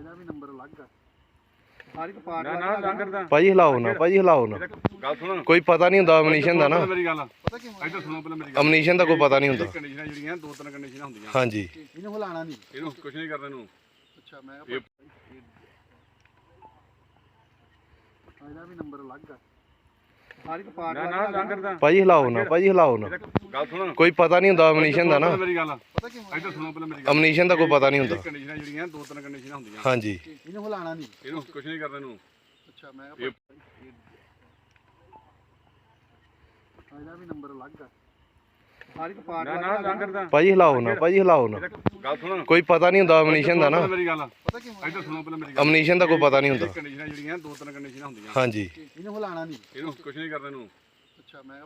ਇਹਦਾ ਵੀ ਨੰਬਰ ਅਲੱਗ ਆ। ਹਰ ਇੱਕ ਪਾਰਟ ਨਾ ਨਾ ਲੰਗਰ ਦਾ। ਭਾਜੀ ਹਿਲਾਓ ਨਾ ਭਾਜੀ ਹਿਲਾਓ ਨਾ। ਗੱਲ ਸੁਣ ਕੋਈ ਪਤਾ ਨਹੀਂ ਹੁੰਦਾ ਅਮਨੀਸ਼ਨ ਦਾ ਨਾ। ਮੇਰੀ ਗੱਲ ਪਤਾ ਕੀ ਹੁੰਦਾ ਇੱਧਰ ਸੁਣੋ ਪਹਿਲਾਂ ਮੇਰੀ ਗੱਲ। ਅਮਨੀਸ਼ਨ ਦਾ ਕੋਈ ਪਤਾ ਨਹੀਂ ਹੁੰਦਾ। ਕੰਡੀਸ਼ਨਾਂ ਜਿਹੜੀਆਂ ਦੋ ਤਿੰਨ ਕੰਡੀਸ਼ਨਾਂ ਹੁੰਦੀਆਂ। ਹਾਂਜੀ। ਇਹਨੂੰ ਹਿਲਾਣਾ ਨਹੀਂ। ਇਹਨੂੰ ਕੁਝ ਨਹੀਂ ਕਰਨਾ ਇਹਨੂੰ। ਅੱਛਾ ਮੈਂ ਇਹ- ਇਹਦਾ ਵੀ ਨੰਬਰ ਅਲੱਗ ਆ। ਹਰ ਇੱਕ ਪਾਰਟ ਨਾ ਨਾ ਲੰਗਰ ਦਾ। ਭਾਜੀ ਹਿਲਾਓ ਨਾ ਭਾਜੀ ਹਿਲਾਓ ਨਾ। ਗੱਲ ਸੁਣ। ਕੋਈ ਪਤਾ ਨਹੀਂ ਹੁੰਦਾ ਅਮਨੀਸ਼ਨ ਦਾ ਨਾ। ਪਹਿਲਾਂ ਮੇਰੀ ਗੱਲ। ਪਤਾ ਕੀ ਹੁੰਦਾ ਇੱਧਰ ਸੁਣੋ ਪਹਿਲਾਂ ਮੇਰੀ ਗੱਲ। ਅਮਨੀਸ਼ਨ ਦਾ ਕੋਈ ਪਤਾ ਨਹੀਂ ਹੁੰਦਾ। ਕੰਡੀਸ਼ਨਾਂ ਜਿਹੜੀਆਂ ਦੋ ਤਿੰਨ ਕੰਡੀਸ਼ਨਾਂ ਹੁੰਦੀਆਂ। ਹਾਂਜੀ। ਇਹਨੂੰ ਹਿਲਾਣਾ ਨਹੀਂ। ਇਹਨੂੰ ਕੁਝ ਨਹੀਂ ਕਰਨਾ ਇਹਨੂੰ। ਅੱਛਾ ਮੈਂ ਇਹ- ਇਹਦਾ ਵੀ ਨੰਬਰ ਅਲੱਗ ਆ। ਹਰ ਇੱਕ ਪਾਰਟ ਨਾ ਨਾ ਲੰਗਰ ਦਾ ਭਾਜੀ ਹਿਲਾਓ ਨਾ ਭਾਜੀ ਹਿਲਾਓ ਨਾ। ਗੱਲ ਸੁਣ ਕੋਈ ਪਤਾ ਨਹੀਂ ਹੁੰਦਾ ਅਮਨੀਸ਼ਨ ਦਾ ਨਾ। ਮੇਰੀ ਗੱਲ ਪਤਾ ਕੀ ਹੁੰਦਾ ਇੱਧਰ ਸੁਣੋ ਪਹਿਲਾਂ ਮੇਰੀ ਗੱਲ। ਅਮਨੀਸ਼ਨ ਦਾ ਕੋਈ ਪਤਾ ਨਹੀਂ ਹੁੰਦਾ। ਕੰਡੀਸ਼ਨਾਂ ਜਿਹੜੀਆਂ ਦੋ ਤਿੰਨ ਕੰਡੀਸ਼ਨਾਂ ਹੁੰਦੀਆਂ। ਹਾਂਜੀ। ਇਹਨੂੰ ਹਿਲਾਣਾ ਨਹੀਂ। ਇਹਨੂੰ ਕੁਝ ਨਹੀਂ ਕਰਨਾ ਇਹਨੂੰ। ਅੱਛਾ ਮੈਂ